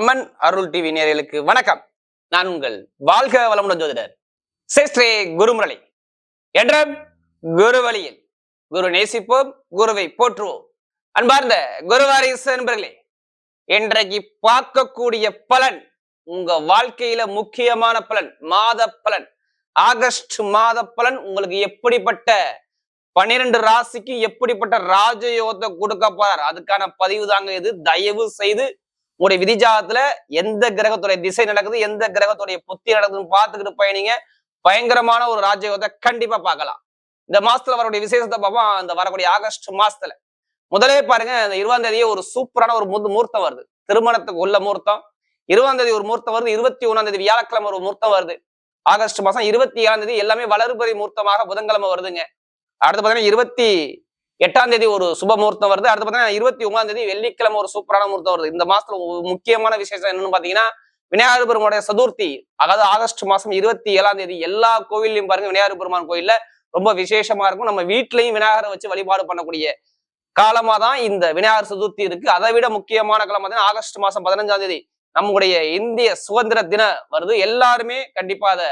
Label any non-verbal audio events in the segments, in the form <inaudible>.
அம்மன் அருள் TV நேயர்களுக்கு வணக்கம். நான் உங்கள் வாழ்க வளமுடன் ஜோதிடர் சேஸ்திரே குருமுரளி. என்ற குரு வழியில் குரு நேசிப்போம் குருவை போற்றுவோம். அன்பார்ந்த குருவாரிசு நண்பர்களே இன்றைக்கு பார்க்கக்கூடிய பலன் உங்க வாழ்க்கையில முக்கியமான பலன் மாத பலன் ஆகஸ்ட் மாத பலன் உங்களுக்கு எப்படிப்பட்ட பன்னிரண்டு ராசிக்கு எப்படிப்பட்ட ராஜயோகத்தை கொடுக்க போறார்? அதுக்கான பதிவு தாங்க இது. தயவு செய்து உங்களுடைய விதிஜாதத்துல எந்த கிரகத்துடைய திசை நடக்குது எந்த கிரகத்துடைய புத்தி நடக்குதுன்னு பார்த்துக்கிட்டு பயணிங்க பயங்கரமான ஒரு ராஜயோகத்தை கண்டிப்பா பார்க்கலாம். இந்த மாசத்துல வரக்கூடிய விசேஷத்தை பார்ப்போம். அந்த வரக்கூடிய ஆகஸ்ட் மாசத்துல. முதலே பாருங்க இந்த இருபதாம் தேதியே ஒரு சூப்பரான ஒரு முது மூர்த்தம் வருது. திருமணத்துக்கு உள்ள மூர்த்தம் இருபதாம் தேதி ஒரு மூர்த்தம் வருது. இருபத்தி ஒண்ணாம் தேதி வியாழக்கிழமை ஒரு மூர்த்தம் வருது. ஆகஸ்ட் மாசம் இருபத்தி ஏழாம் தேதி எல்லாமே வளர்பறி மூர்த்தமாக புதன்கிழமை வருதுங்க. அடுத்து பாத்தீங்கன்னா இருபத்தி எட்டாம் தேதி ஒரு சுப முகூர்த்தம் வருது. அடுத்து பார்த்தீங்கன்னா இருபத்தி ஒன்பதாம் தேதி வெள்ளிக்கிழமை ஒரு சூப்பரான முகூர்த்தம் வருது. இந்த மாசத்துல முக்கியமான விசேஷம் என்னன்னு பாத்தீங்கன்னா விநாயகர் பெருமானுடைய சதுர்த்தி. அதாவது ஆகஸ்ட் மாசம் இருபத்தி ஏழாம் தேதி எல்லா கோவில்லையும் பாருங்க விநாயகர் பெருமான் கோயில்ல ரொம்ப விசேஷமா இருக்கும். நம்ம வீட்லயும் விநாயகரை வச்சு வழிபாடு பண்ணக்கூடிய காலமா தான் இந்த விநாயகர் சதுர்த்தி இருக்கு. அதை விட முக்கியமான காலம் பார்த்தீங்கன்னா ஆகஸ்ட் மாசம் பதினஞ்சாம் தேதி நம்முடைய இந்திய சுதந்திர தின வருது. எல்லாருமே கண்டிப்பா அதை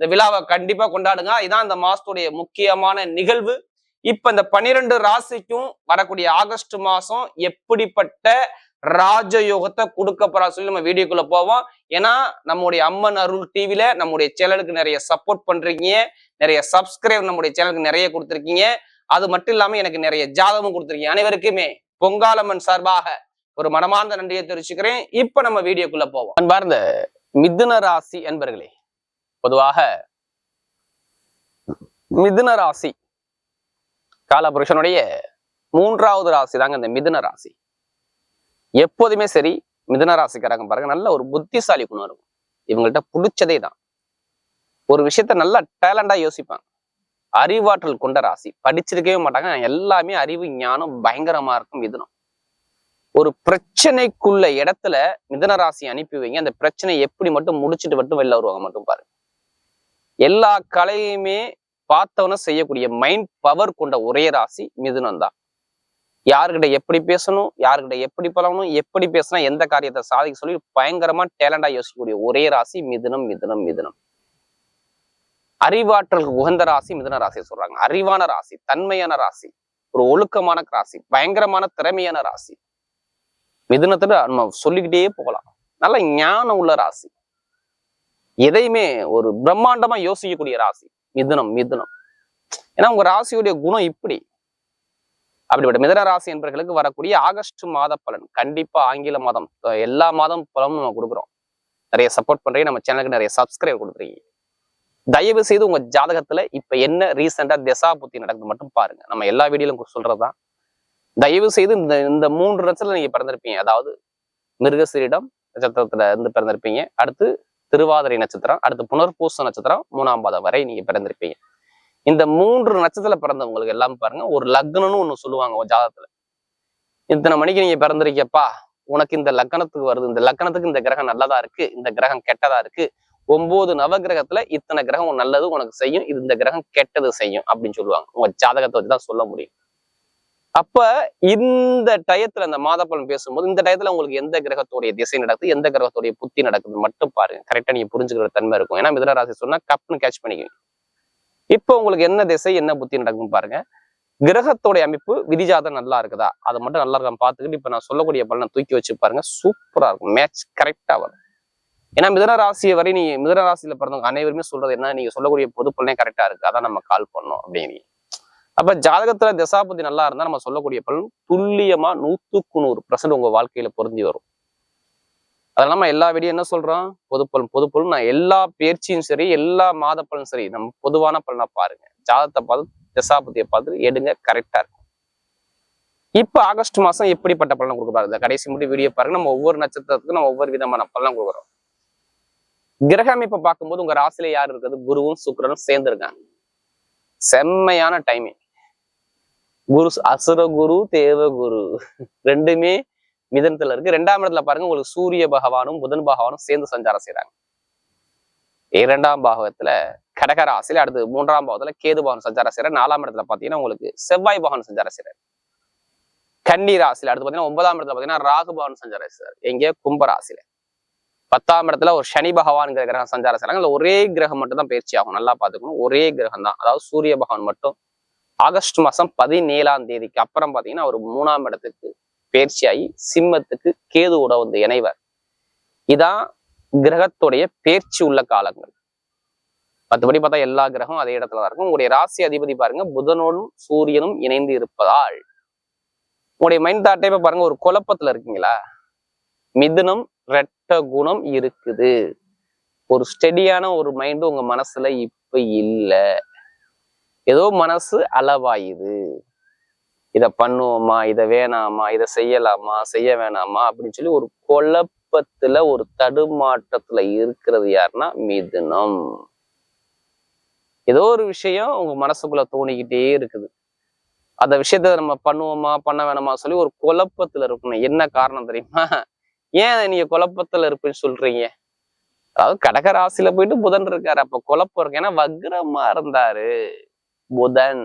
இந்த விழாவை கண்டிப்பா கொண்டாடுங்க. இதான் இந்த மாசத்துடைய முக்கியமான நிகழ்வு. இப்ப இந்த பனிரெண்டு ராசிக்கும் வரக்கூடிய ஆகஸ்ட் மாசம் எப்படிப்பட்ட ராஜயோகத்தை கொடுக்க போறா சொல்லி நம்ம வீடியோக்குள்ள போவோம். ஏன்னா நம்முடைய அம்மன் அருள் டிவில நம்முடைய சேனலுக்கு நிறைய சப்போர்ட் பண்றீங்க. நிறைய சப்ஸ்கிரைப் நம்முடைய சேனலுக்கு நிறைய கொடுத்துருக்கீங்க. அது மட்டும் இல்லாம எனக்கு நிறைய ஜாதகமும் கொடுத்துருக்கீங்க. அனைவருக்குமே பொங்காலம்மன் சார்பாக ஒரு மனமார்ந்த நன்றியை தெரிவிச்சுக்கிறேன். இப்ப நம்ம வீடியோக்குள்ள போவோம். அன்பார்ந்த மிதுன ராசி என்பர்களே பொதுவாக மிதுன ராசி காலபுருஷனுடைய மூன்றாவது ராசி தாங்க இந்த மிதுன ராசி. எப்போதுமே சரி மிதுன ராசிக்காரங்க பாருங்க நல்ல ஒரு புத்திசாலி குணம் இருக்கும். இவங்கள்ட்ட பிடிச்சதே தான். ஒரு விஷயத்த நல்லா டேலண்டா யோசிப்பாங்க. அறிவாற்றல் கொண்ட ராசி. படிச்சிருக்கவே மாட்டாங்க எல்லாமே அறிவு ஞானம் பயங்கரமா இருக்கும் மிதுனம். ஒரு பிரச்சனைக்குள்ள இடத்துல மிதன ராசி அனுப்பி வைங்க. அந்த பிரச்சனை எப்படி மட்டும் முடிச்சுட்டு மட்டும் வெளில வருவாங்க மட்டும் பாருங்க. எல்லா கலையுமே பார்த்தவன செய்யக்கூடிய மைண்ட் பவர் கொண்ட ஒரே ராசி மிதுனம் தான் யாருக்கிட்ட எப்படி பேசணும் யாருக்கிட்ட எப்படி பழகணும் எப்படி பேசினா எந்த காரியத்தை சாதிக்க சொல்லி பயங்கரமா டேலண்டா யோசிக்கக்கூடிய ஒரே ராசி மிதுனம் மிதுனம் மிதுனம். அறிவாற்றலுக்கு உகந்த ராசி மிதுன ராசியை சொல்றாங்க. அறிவான ராசி தன்மையான ராசி ஒரு ஒழுக்கமான ராசி பயங்கரமான திறமையான ராசி. மிதுனத்துல நம்ம சொல்லிக்கிட்டே போகலாம். நல்ல ஞானம் உள்ள ராசி. எதையுமே ஒரு பிரம்மாண்டமா யோசிக்கக்கூடிய ராசி. மிதுனம் மிதுனம். ஏன்னா உங்க ராசியுடைய குணம் இப்படி. அப்படிப்பட்ட மிதன ராசி என்பவர்களுக்கு வரக்கூடிய ஆகஸ்ட் மாத பலன். கண்டிப்பா ஆங்கில மாதம் எல்லா மாதம் பலனும் நம்ம கொடுக்குறோம். நிறைய சப்போர்ட் பண்றீங்க நம்ம சேனலுக்கு நிறைய சப்ஸ்கிரைப் கொடுக்குறீங்க. தயவு செய்து உங்க ஜாதகத்துல இப்ப என்ன ரீசெண்டா திசா புத்தி நடக்குது மட்டும் பாருங்க. நம்ம எல்லா வீடியோலும் சொல்றதுதான். தயவு செய்து இந்த இந்த மூன்று நட்சத்திரத்துல நீங்க பிறந்திருப்பீங்க. அதாவது மிருகசீரிடம் நட்சத்திரத்துல இருந்து பிறந்திருப்பீங்க. அடுத்து திருவாதிரை நட்சத்திரம் அடுத்து புனர்பூச நட்சத்திரம் மூணாம் பாதம் வரை நீங்க பிறந்திருப்பீங்க. இந்த மூன்று நட்சத்திரத்துல பிறந்தவங்களுக்கு எல்லாம் பாருங்க ஒரு லக்னம்னு ஒண்ணு சொல்லுவாங்க ஜாதத்துல ஜாதகத்துல. இத்தனை மணிக்கு நீங்க பிறந்திருக்கியப்பா உனக்கு இந்த லக்னத்துக்கு வருது இந்த லக்னத்துக்கு இந்த கிரகம் நல்லதா இருக்கு இந்த கிரகம் கெட்டதா இருக்கு ஒன்பது நவகிரகத்துல இத்தனை கிரகம் நல்லது உனக்கு செய்யும் இது இந்த கிரகம் கெட்டது செய்யும் அப்படின்னு சொல்லுவாங்க. உங்க ஜாதகத்தை வச்சுதான் சொல்ல முடியும். அப்ப இந்த டயத்துல இந்த மாதப்பலன் பேசும்போது இந்த டயத்துல உங்களுக்கு எந்த கிரகத்துடைய திசை நடக்குது எந்த கிரகத்துடைய புத்தி நடக்குது மட்டும் பாருங்க. கரெக்டா நீங்க புரிஞ்சுக்கிற தன்மை இருக்கும். ஏன்னா மிதன ராசி சொன்னா கப்னு கேட்ச் பண்ணிக்குவீங்க. இப்போ உங்களுக்கு என்ன திசை என்ன புத்தி நடக்கும் பாருங்க. கிரகத்தோடைய அமைப்பு விதிஜாதம் நல்லா இருக்குதா? அதை மட்டும் நல்லா இருக்கான்னு பார்த்துக்கிட்டு இப்ப நான் சொல்லக்கூடிய பலனை தூக்கி வச்சு பாருங்க சூப்பரா இருக்கும். மேட்ச் கரெக்டா வரும். ஏன்னா மிதன ராசியை வரை நீ மிதன ராசியில பிறந்தவங்க அனைவருமே சொல்றது என்ன? நீங்க சொல்லக்கூடிய பொது பலனே கரெக்டா இருக்கு. அதான் நம்ம கால் பண்ணோம் அப்படின்னு அப்ப ஜாதகத்துல தசாபதி நல்லா இருந்தா நம்ம சொல்லக்கூடிய பலன் துல்லியமா நூத்துக்கு நூறு பர்சன்ட் உங்க வாழ்க்கையில பொருந்தி வரும். அது நம்ம எல்லா வீடியும் என்ன சொல்றோம்? பொதுப்பலன் பொதுப்பலன். நான் எல்லா பயிற்சியும் சரி எல்லா மாத பலனும் சரி நம்ம பொதுவான பலனா பாருங்க. ஜாதகத்தை பார்த்து தசாபதியை பார்த்து எடுங்க கரெக்டா இருக்கும். இப்ப ஆகஸ்ட் மாசம் எப்படிப்பட்ட பலனை கொடுக்க பாருங்க கடைசி முடி வீடியோ பாருங்க. நம்ம ஒவ்வொரு நட்சத்திரத்துக்கும் நம்ம ஒவ்வொரு விதமான பலன் கொடுக்குறோம். கிரக அமைப்பை பார்க்கும்போது உங்க ராசியில யார் இருக்குது குருவும் சுக்கிரனும் சேர்ந்துருக்காங்க. செம்மையான டைமிங் குரு அசுர குரு தேவ குரு. ரெண்டுமே மிதனத்துல இருக்கு. ரெண்டாம் இடத்துல பாருங்க உங்களுக்கு சூரிய பகவானும் புதன் பகவானும் சேர்ந்து சஞ்சாரம் செய்யறாங்க இரண்டாம் பாகத்துல கடகராசில அடுத்து மூன்றாம் பாகத்துல கேது பகவான் சஞ்சாரம் செய்யற நாலாம் இடத்துல பாத்தீங்கன்னா உங்களுக்கு செவ்வாய் பகவான் சஞ்சாரம் செய்யறாரு கன்னி ராசியில அடுத்து பாத்தீங்கன்னா ஒன்பதாம் இடத்துல பாத்தீங்கன்னா ராகு பகவான் சஞ்சாரம் செய்யறாரு எங்க கும்பராசில பத்தாம் இடத்துல ஒரு சனி பகவான்கிற கிரகம் சஞ்சாரம் செய்யறாங்க இல்ல ஒரே கிரகம் மட்டும் தான் பயிற்சி ஆகும். நல்லா பாத்துக்கணும் ஒரே கிரகம் தான் அதாவது சூரிய பகவான் மட்டும் ஆகஸ்ட் மாசம் பதினேழாம் தேதிக்கு அப்புறம் பாத்தீங்கன்னா அவர் மூணாம் இடத்துக்கு பயிற்சியாகி சிம்மத்துக்கு கேதுவோட வந்து இணைவர். இதான் கிரகத்துடைய பேர்ச்சி உள்ள காலங்கள். மற்றபடி பார்த்தா எல்லா கிரகம் அதே இடத்துல தான் இருக்கும். உங்களுடைய ராசி அதிபதி பாருங்க புதனோடும் சூரியனும் இணைந்து இருப்பதால். உங்களுடைய மைண்ட் தாட்டே இப்ப பாருங்க ஒரு குழப்பத்துல இருக்கீங்களா? மிதுனம் ரெட்ட குணம் இருக்குது. ஒரு ஸ்டெடியான ஒரு மைண்டு உங்க மனசுல இப்ப இல்லை. ஏதோ மனசு அளவாயுது. இத பண்ணுவோமா இத வேணாமா இத செய்யலாமா செய்ய வேணாமா அப்படின்னு சொல்லி ஒரு குழப்பத்துல ஒரு தடுமாற்றத்துல இருக்கிறது யாருன்னா மிதுனம். ஏதோ ஒரு விஷயம் உங்க மனசுக்குள்ள தோணிக்கிட்டே இருக்குது. அந்த விஷயத்த நம்ம பண்ணுவோமா பண்ண வேணாமா சொல்லி ஒரு குழப்பத்துல இருக்கணும். என்ன காரணம் தெரியுமா? ஏன் நீங்க குழப்பத்துல இருப்பேன்னு சொல்றீங்க? அதாவது கடக ராசியில போயிட்டு புதன் இருக்காரு அப்ப குழப்பம் இருக்கு. ஏன்னா வக்ரமா இருந்தாரு. புதன்.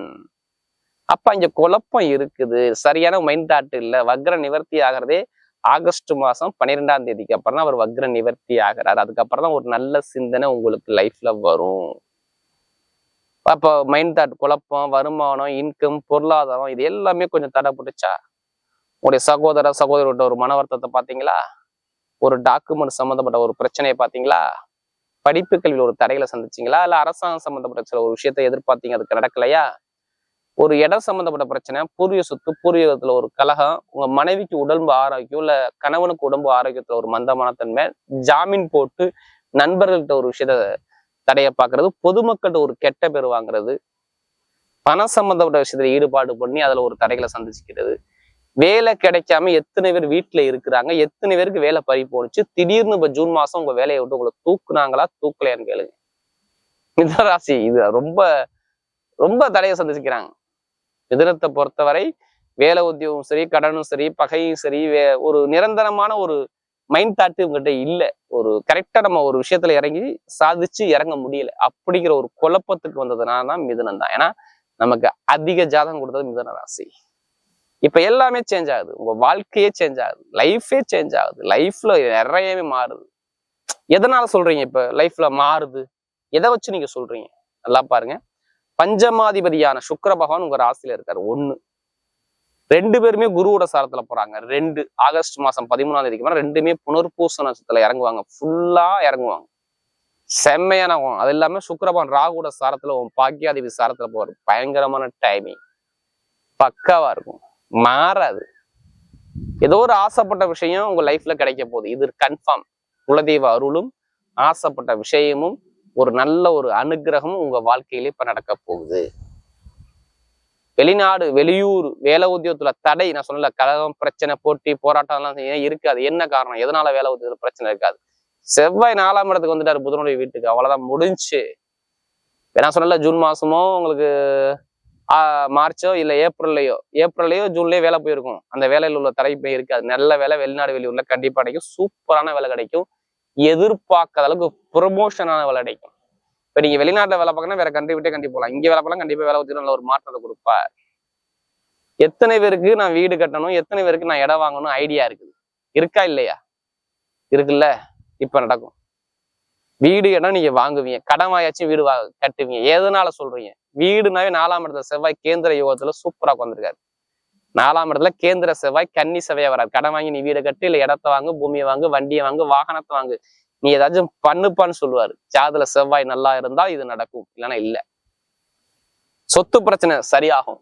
அப்ப இங்க குழப்பம் இருக்குது. சரியான மைண்ட் தாட் இல்ல. வக்ர நிவர்த்தி ஆகிறதே ஆகஸ்ட் மாசம் பன்னிரெண்டாம் தேதிக்கு அப்புறம் தான் அவர் வக்ர நிவர்த்தி ஆகிறாரு. அதுக்கப்புறம் தான் ஒரு நல்ல சிந்தனை உங்களுக்கு லைஃப்ல வரும். அப்போ மைண்ட் தாட் குழப்பம் வருமானம் இன்கம் பொருளாதாரம் இது எல்லாமே கொஞ்சம் தடைப்பட்டுச்சா உங்களுடைய சகோதர சகோதரோட ஒரு மன வருத்தத்தை பார்த்தீங்களா? ஒரு டாக்குமெண்ட் சம்மந்தப்பட்ட ஒரு பிரச்சனையை பார்த்தீங்களா? படிப்பு கல்வியில் ஒரு தடைகளை சந்திச்சீங்களா? இல்லை அரசாங்கம் சம்மந்தப்பட்ட சில ஒரு விஷயத்தை எதிர்பார்த்தீங்க? அதுக்கு நடக்கலையா? ஒரு இடம் சம்மந்தப்பட்ட பிரச்சனை பூர்வீக சொத்து பூர்வீகத்தில் ஒரு கலகம் உங்கள் மனைவிக்கு உடம்பு ஆரோக்கியம் இல்லை கணவனுக்கு உடம்பு ஆரோக்கியத்தில் ஒரு மந்தமான தன்மை ஜாமீன் போட்டு நண்பர்கள்ட்ட ஒரு விஷயத்த தடைய பார்க்கறது பொதுமக்கள்கிட்ட ஒரு கெட்ட பேர் வாங்குறது பணம் சம்மந்தப்பட்ட விஷயத்துல ஈடுபாடு பண்ணி அதில் ஒரு தடைகளை சந்திச்சுக்கிறது. வேலை கிடைக்காம எத்தனை பேர் வீட்டுல இருக்கிறாங்க எத்தனை பேருக்கு வேலை பறி போணுச்சு திடீர்னு இப்ப ஜூன் மாசம் உங்க வேலையை விட்டு உங்களை தூக்குனாங்களா தூக்கலையான்னு கேளுங்க. மிதராசி இது ரொம்ப ரொம்ப தடையை சந்திச்சுக்கிறாங்க. மிதனத்தை பொறுத்தவரை வேலை உத்தியோகம் சரி கடனும் சரி பகையும் சரி வே ஒரு நிரந்தரமான ஒரு மைண்ட் தாட்டு உங்ககிட்ட இல்லை. ஒரு கரெக்டா நம்ம ஒரு விஷயத்துல இறங்கி சாதிச்சு இறங்க முடியல. அப்படிங்கிற ஒரு குழப்பத்துக்கு வந்ததுனால தான் மிதனம் தான். ஏன்னா நமக்கு அதிக ஜாதகம் கொடுத்தது மிதன ராசி. இப்போ எல்லாமே சேஞ்ச் ஆகுது. உங்கள் வாழ்க்கையே சேஞ்ச் ஆகுது. லைஃபே சேஞ்ச் ஆகுது. லைஃப்பில் நிறையவே மாறுது. எதனால் சொல்கிறீங்க இப்போ? லைஃப்பில் மாறுது. எதை வச்சு நீங்கள் சொல்கிறீங்க நல்லா பாருங்க. பஞ்சமாதிபதியான சுக்கர பகவான் உங்கள் ராசியில் இருக்கார். ஒன்று ரெண்டு பேருமே குருவோட சாரத்தில் போகிறாங்க ரெண்டு. ஆகஸ்ட் மாதம் பதிமூணாம் தேதிக்கு மேலே ரெண்டுமே புனர்பூச நட்சத்திரத்தில் இறங்குவாங்க. ஃபுல்லாக இறங்குவாங்க. செம்மையான அது இல்லாமல் சுக்கிரபான் ராகுவோட சாரத்தில் உன் பாக்கியாதிபதி சாரத்தில் போவாரு பயங்கரமான டைமிங் பக்காவாக இருக்கும். மாறாது. ஏதோ ஒரு ஆசைப்பட்ட விஷயம் உங்க லைஃப்ல கிடைக்க போகுது. இது கன்ஃபார்ம் குலதெய்வ அருளும் ஆசைப்பட்ட விஷயமும் ஒரு நல்ல ஒரு அனுகிரகமும் உங்க வாழ்க்கையில இப்ப நடக்க போகுது. வெளிநாடு வெளியூர் வேலை உத்தியோகத்துல தடை. நான் சொன்னல கழகம் பிரச்சனை போட்டி போராட்டம் எல்லாம் ஏன் இருக்காது? என்ன காரணம்? எதனால வேலை உத்தியோகத்துல பிரச்சனை இருக்காது? செவ்வாய் நாலாம் இடத்துக்கு வந்துட்டாரு புதனுடைய வீட்டுக்கு. அவ்வளவுதான் முடிஞ்சு. நான் சொன்னல ஜூன் மாசமோ உங்களுக்கு மார்ச்சோ இல்லை ஏப்ரல்லையோ ஏப்ரல்லையோ ஜூன்லேயோ வேலை போயிருக்கும். அந்த வேலையில உள்ள தடை இருக்காது நல்ல வேலை. வெளிநாடு வெளியூரில் கண்டிப்பாக கிடைக்கும். சூப்பரான வேலை கிடைக்கும். எதிர்பார்க்காத அளவுக்கு ப்ரொமோஷனான வேலை கிடைக்கும். இப்போ நீங்க வெளிநாட்டில் வேலை பார்க்கணும் வேற கண்ட்ரி விட்டே கண்டிப்பா போகலாம் இங்கே வேலை பார்க்கலாம் கண்டிப்பாக வேலை ஊத்தி நல்ல ஒரு மாற்றத்தை கொடுப்பார். எத்தனை பேருக்கு நான் வீடு கட்டணும்? எத்தனை பேருக்கு நான் இடம் வாங்கணும் ஐடியா இருக்குது. இருக்கா இல்லையா? இருக்குல்ல? இப்ப நடக்கும். வீடு இடம் நீங்க வாங்குவீங்க. கடமாயாச்சும் வீடு வா கட்டுவீங்க. எதனால சொல்றீங்க? வீடுனாவே நாலாம் இடத்துல செவ்வாய் கேந்திர யோகத்துல சூப்பரா உட்காந்துருக்காரு நாலாம் இடத்துல கேந்திர செவ்வாய் கன்னி செவ்வாய் வராது கடன் வாங்கி நீ வீடை கட்டு இல்ல இடத்த வாங்கு பூமியை வாங்கு வண்டியை வாங்கு வாகனத்தை வாங்கு. நீ ஏதாச்சும் பண்ணுப்பான்னு சொல்லுவாரு. ஜாதுல செவ்வாய் நல்லா இருந்தா இது நடக்கும். இல்லைன்னா இல்ல. சொத்து பிரச்சனை சரியாகும்.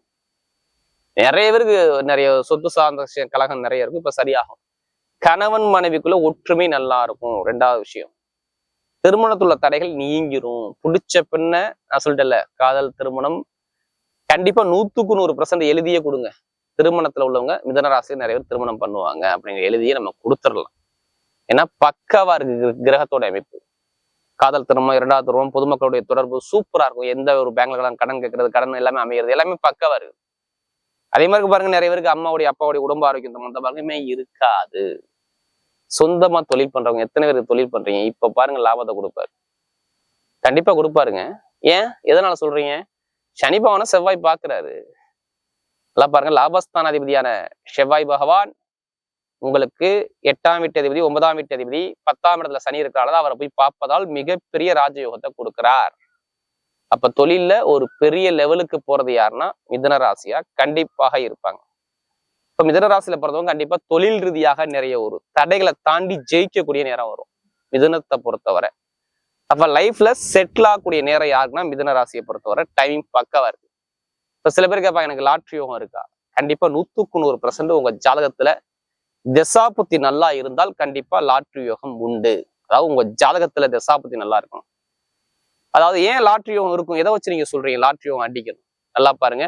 நிறைய பேருக்கு நிறைய சொத்து சார்ந்த கழகம் நிறைய இருக்கும். இப்ப சரியாகும். கணவன் மனைவிக்குள்ள ஒற்றுமை நல்லா இருக்கும். ரெண்டாவது விஷயம். திருமணத்துள்ள தடைகள் நீங்கிரும். பிடிச்ச பெண்ண நான் சொல்லிட்டேன்ல காதல் திருமணம். கண்டிப்பா நூத்துக்கு நூறு பர்சன்ட் எழுதியே கொடுங்க. திருமணத்துல உள்ளவங்க மிதனராசியில் நிறைய பேர் திருமணம் பண்ணுவாங்க அப்படிங்கிற எழுதியே நம்ம கொடுத்துடலாம். ஏன்னா பக்காவா இருக்கு கிரகத்தோட அமைப்பு. காதல் திருமணம் இரண்டாவது திருமணம் பொதுமக்களுடைய தொடர்பு சூப்பரா இருக்கும். எந்த ஒரு பேங்க்ல கடன் கடன் கேட்கறது கடன் எல்லாமே அமைகிறது. எல்லாமே பக்காவா இருக்கு. அதே மாதிரி பாருங்க நிறைய பேருக்கு அம்மாவுடைய அப்பாவுடைய உடம்பு ஆரோக்கியம் அந்த பாருங்கமே இருக்காது. சொந்தமா தொழில் பண்றவங்க எத்தனை பேர் தொழில் பண்றீங்க? இப்ப பாருங்க லாபத்தை கொடுப்பாரு. கண்டிப்பா கொடுப்பாருங்க. ஏன்? எதனால சொல்றீங்க? சனி பகவானை செவ்வாய் பாக்குறாரு நல்லா பாருங்க லாபஸ்தானாதிபதியான செவ்வாய் பகவான் உங்களுக்கு எட்டாம் வீட்டு அதிபதி ஒன்பதாம் வீட்டு அதிபதி பத்தாம் இடத்துல சனி இருக்கிறால அவரை போய் பார்ப்பதால் மிகப்பெரிய ராஜயோகத்தை கொடுக்கிறார். அப்ப தொழில்ல ஒரு பெரிய லெவலுக்கு போறது யாருன்னா மிதன ராசியா? கண்டிப்பாக இருப்பாங்க. இப்போ மிதனராசியில பிறந்தவங்க கண்டிப்பா தொழில் ரீதியாக நிறைய ஒரு தடைகளை தாண்டி ஜெயிக்கக்கூடிய நேரம் வரும். மிதுனத்தை பொறுத்தவரை. அப்ப லைஃப்ல செட்டில் ஆகக்கூடிய நேரம் யாருக்குன்னா மிதுன ராசியை பொறுத்தவரை டைம் பக்கவா இருக்கு. இப்போ சில பேருக்கு கேட்பாங்க எனக்கு லாட்ரி யோகம் இருக்கா? கண்டிப்பா நூத்துக்கு நூறு பர்சன்ட் உங்க ஜாதகத்துல திசாபுத்தி நல்லா இருந்தால் கண்டிப்பா லாட்ரி யோகம் உண்டு. அதாவது உங்க ஜாதகத்துல திசாபுத்தி நல்லா இருக்கும் அதாவது ஏன் லாட்ரி யோகம் இருக்கும்? எதை வச்சு நீங்க சொல்றீங்க? லாட்ரி யோகம் அடிக்கணும். நல்லா பாருங்க.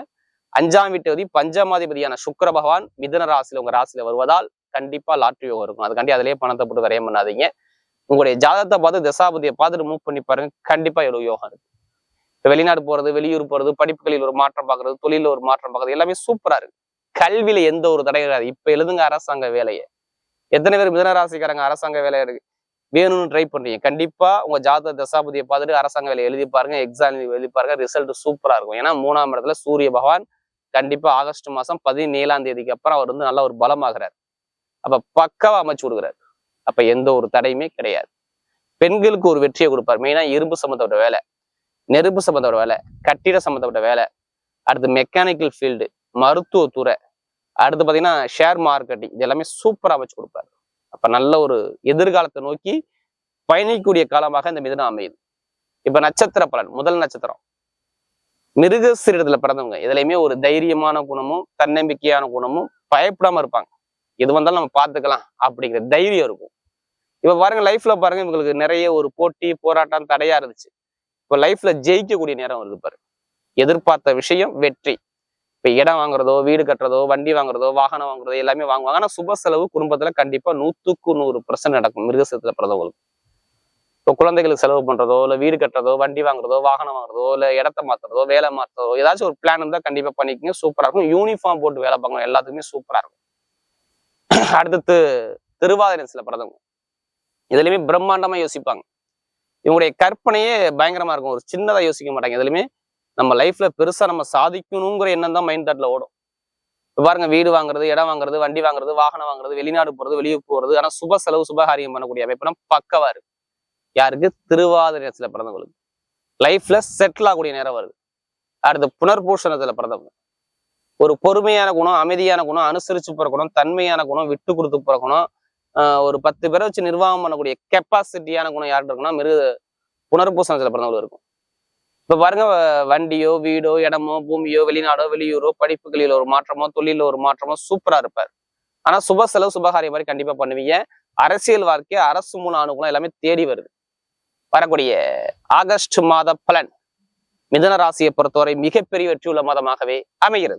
அஞ்சாம் வீட்டு பஞ்சமாதிபதியான சுக்கர பகவான் மிதன ராசியில உங்க ராசியில வருவதால் கண்டிப்பா லாட்ரி யோகம் இருக்கும். அதுக்காண்டி அதிலேயே பணத்தை போட்டு வரையம் பண்ணாதீங்க. உங்களுடைய ஜாதகத்தை பார்த்து தசாபதியை பார்த்துட்டு மூவ் பண்ணி பாருங்க. கண்டிப்பா எவ்வளவு யோகம் இருக்கு. வெளிநாடு போறது வெளியூர் போறது படிப்புகளில் ஒரு மாற்றம் பார்க்கறது தொழில ஒரு மாற்றம் பார்க்கறது எல்லாமே சூப்பரா இருக்கு. கல்வியில எந்த ஒரு தடை கிடையாது இப்ப எழுதுங்க அரசாங்க வேலையை. எத்தனை பேர் மிதன ராசிக்காரங்க அரசாங்க வேலை இருக்கு? வேணும்னு ட்ரை பண்றீங்க. கண்டிப்பா உங்க ஜாதக தசாபதியை பார்த்துட்டு அரசாங்க வேலை எழுதி பாருங்க. எக்ஸாம் எழுதி பாருங்க. ரிசல்ட் சூப்பரா இருக்கும். ஏன்னா மூணாம் இடத்துல சூரிய பகவான் கண்டிப்பா ஆகஸ்ட் மாசம் பதினேழாம் தேதிக்கு அப்புறம் அவர் வந்து நல்ல ஒரு பலமாகிறார். அப்ப பக்காவா அமைச்சு கொடுக்குறாரு. அப்ப எந்த ஒரு தடையுமே கிடையாது. பெண்களுக்கு ஒரு வெற்றியை கொடுப்பார். மெயினா இரும்பு சம்மந்தப்பட்ட வேலை நெருப்பு சம்மந்தப்பட்ட வேலை கட்டிட சம்மந்தப்பட்ட வேலை அடுத்து மெக்கானிக்கல் ஃபீல்டு மருத்துவத்துறை அடுத்து பாத்தீங்கன்னா ஷேர் மார்க்கெட்டிங் இது எல்லாமே சூப்பரா அமைச்சு கொடுப்பாரு. அப்ப நல்ல ஒரு எதிர்காலத்தை நோக்கி பயணிக்கக்கூடிய காலமாக இந்த மிதுனம் அமையுது. இப்ப நட்சத்திர பலன் முதல் நட்சத்திரம். மிருகசீரத்துல பிறந்தவங்க. இதுலயுமே ஒரு தைரியமான குணமும் தன்னம்பிக்கையான குணமும் பயப்படாம இருப்பாங்க. எது வந்தாலும் நம்ம பார்த்துக்கலாம் அப்படிங்கிற தைரியம் இருக்கும். இப்ப பாருங்க லைஃப்ல பாருங்க இவங்களுக்கு நிறைய ஒரு போட்டி போராட்டம் தடையா இருந்துச்சு. இப்ப லைஃப்ல ஜெயிக்கக்கூடிய நேரம் வருது பாரு. எதிர்பார்த்த விஷயம் வெற்றி. இப்ப இடம் வாங்குறதோ வீடு கட்டுறதோ வண்டி வாங்குறதோ வாகனம் வாங்குறதோ எல்லாமே வாங்குவாங்க. ஆனா சுப செலவு குடும்பத்துல கண்டிப்பா நூத்துக்கு நூறு பர்சன்ட் நடக்கும் மிருகசீரத்துல பிறந்தவங்களுக்கு. இப்போ குழந்தைகளுக்கு செலவு பண்றதோ இல்ல வீடு கட்டுறதோ வண்டி வாங்குறதோ வாகனம் வாங்குறதோ இல்ல இடத்த மாத்துறதோ வேலை மாத்துறதோ ஏதாச்சும் ஒரு பிளான் இருந்தா கண்டிப்பா பண்ணிக்கங்க. சூப்பரா இருக்கும். யூனிஃபார்ம் போட்டு வேலை பார்க்கணும். எல்லாத்துக்குமே சூப்பரா இருக்கும். <clears throat> அடுத்து திருவாதிரை சில பிரதமர். இதுலயுமே பிரம்மாண்டமா யோசிப்பாங்க. இவங்களுடைய கற்பனையே பயங்கரமா இருக்கும். ஒரு சின்னதா யோசிக்க மாட்டாங்க. இதுலையுமே நம்ம லைஃப்பில் பெருசா நம்ம சாதிக்கணுங்கிற எண்ணம் தான் மைண்ட் தாட்ல ஓடும். இப்ப பாருங்க வீடு வாங்குறது இடம் வாங்குறது வண்டி வாங்குறது வாகனம் வாங்குறது வெளிநாடு போறது வெளியே போறது ஆனா சுப செலவு சுபகாரியம் பண்ணக்கூடிய அமைப்புனா பக்கவாக இருக்கு. யாருக்கு? திருவாதிரத்துல பிறந்தவங்களுக்கு. லைஃப்ல செட்டில் ஆகக்கூடிய நேரம் வருது. அடுத்து புனர்பூஷணத்துல பிறந்தவங்க. ஒரு பொறுமையான குணம் அமைதியான குணம் அனுசரிச்சு பிறக்கணும் குணம் தன்மையான குணம் விட்டு கொடுத்து பிறக்கணும் குணம் ஆஹ் ஒரு பத்து பேரை வச்சு நிர்வாகம் பண்ணக்கூடிய கெப்பாசிட்டியான குணம் யார்கிட்ட இருக்குன்னா மிருக புனர்பூசணத்துல பிறந்தவங்களுக்கு இருக்கும். இப்ப பாருங்க வண்டியோ வீடோ இடமோ பூமியோ வெளிநாடோ வெளியூரோ படிப்புகளில் ஒரு மாற்றமோ தொழில ஒரு மாற்றமோ சூப்பரா இருப்பார். ஆனா சுப செலவு சுபகாரியம் மாதிரி கண்டிப்பா பண்ணுவீங்க. அரசியல் வாழ்க்கை அரசு மூலம் அனுகூலம் எல்லாமே தேடி வருது. வரக்கூடிய ஆகஸ்ட் மாத பலன் மிதன ராசியை பொறுத்தவரை மிகப்பெரிய வெற்றியுள்ள மாதமாகவே அமைகிறது.